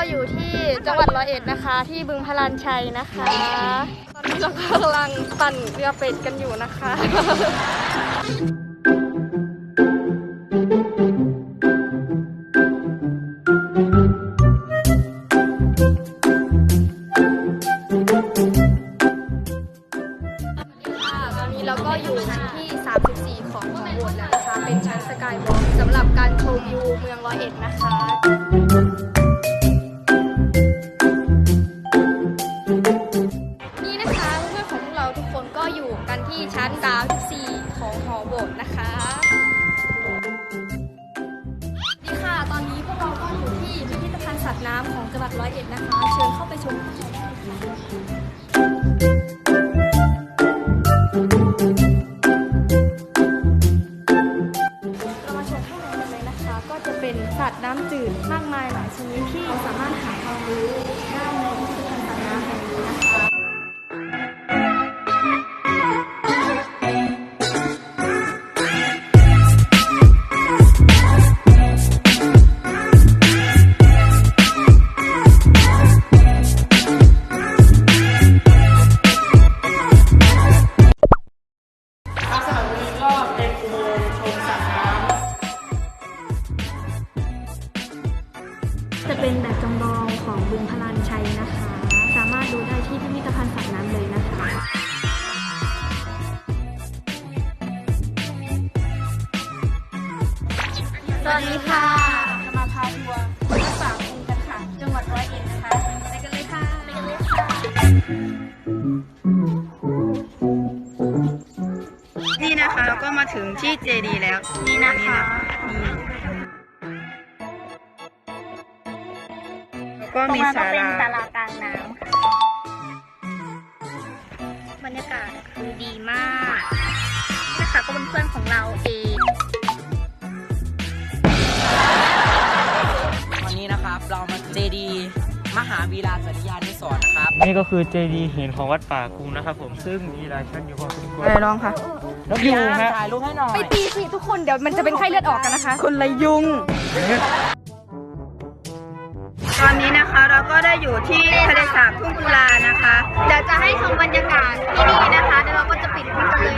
เราอยู่ที่จังหวัดร้อยเอ็ดนะคะ ที่บึงพลานชัยนะคะ ตอนนี้เรากำลังปั่นเรือเป็ดกันอยู่นะคะค่ะตอนนี้เราก็อยู่ชั้นที่ 34 ของหอโบสถ์แล้วนะคะ เป็นชั้นสกายวอล์กสำหรับการชมวิวเมืองร้อยเอ็ดนะคะ อยู่กันที่ชั้น34ของหอโบสถ์นะคะดีค่ะ ตอนนี้พวกเราก็อยู่ที่พิพิธภัณฑ์สัตว์น้ำของจังหวัดร้อยเอ็ดนะคะ เชิญเข้าไปชมข้างในได้เลยค่ะเรามาชมข้างในกันเลยนะคะ ก็จะเป็นสัตว์น้ำจืดมากมายหลายชนิดที่สามารถหาความรู้ได้ในพิพิธภัณฑ์ งค์ชมสัตว์น้จะเป็นแบบจำลองของบึงพลานชัยนะคะ สามารถดูได้ที่พิพิธภัณฑ์สัตว์น้ำเลยนะคะสวัสดีค่ะจะมาพาทัวร์วัดป่าคูกันค่ะ จังหวัดร้อยเอ็ดนะคะ ไปกันเลยค่ะ ไปกันเลยค่ะ นี่นะคะเราก็มาถึงที่เจดีแล้วนี่นะคะแล้วก็มีศาลาลากลางน้ำค่ะบรรยากาศคือดีมากนะคะก็เป็นเพื่อนของเราเองวันนี้นะครับเรามาเจดี มหาวีราจริยานุสรณ์นะครับ นี่ก็คือเจดีย์หินของวัดป่าคุงนะครับ ผมซึ่งมีหลายชั้นอยู่พอสมควรไปลองค่ะนกยูงฮะถ่ายรูปให้หน่อย ไปตีสิทุกคนเดี๋ยวมันจะเป็นไข้เลือดออกกันนะคะ คนละยุง ตอนนี้นะคะเราก็ได้อยู่ที่ทะเลสาบทุ่งกุลานะคะ เดี๋ยวจะให้ชมบรรยากาศที่นี่นะคะเดี๋ยวเราก็จะปิดคลิปกันเล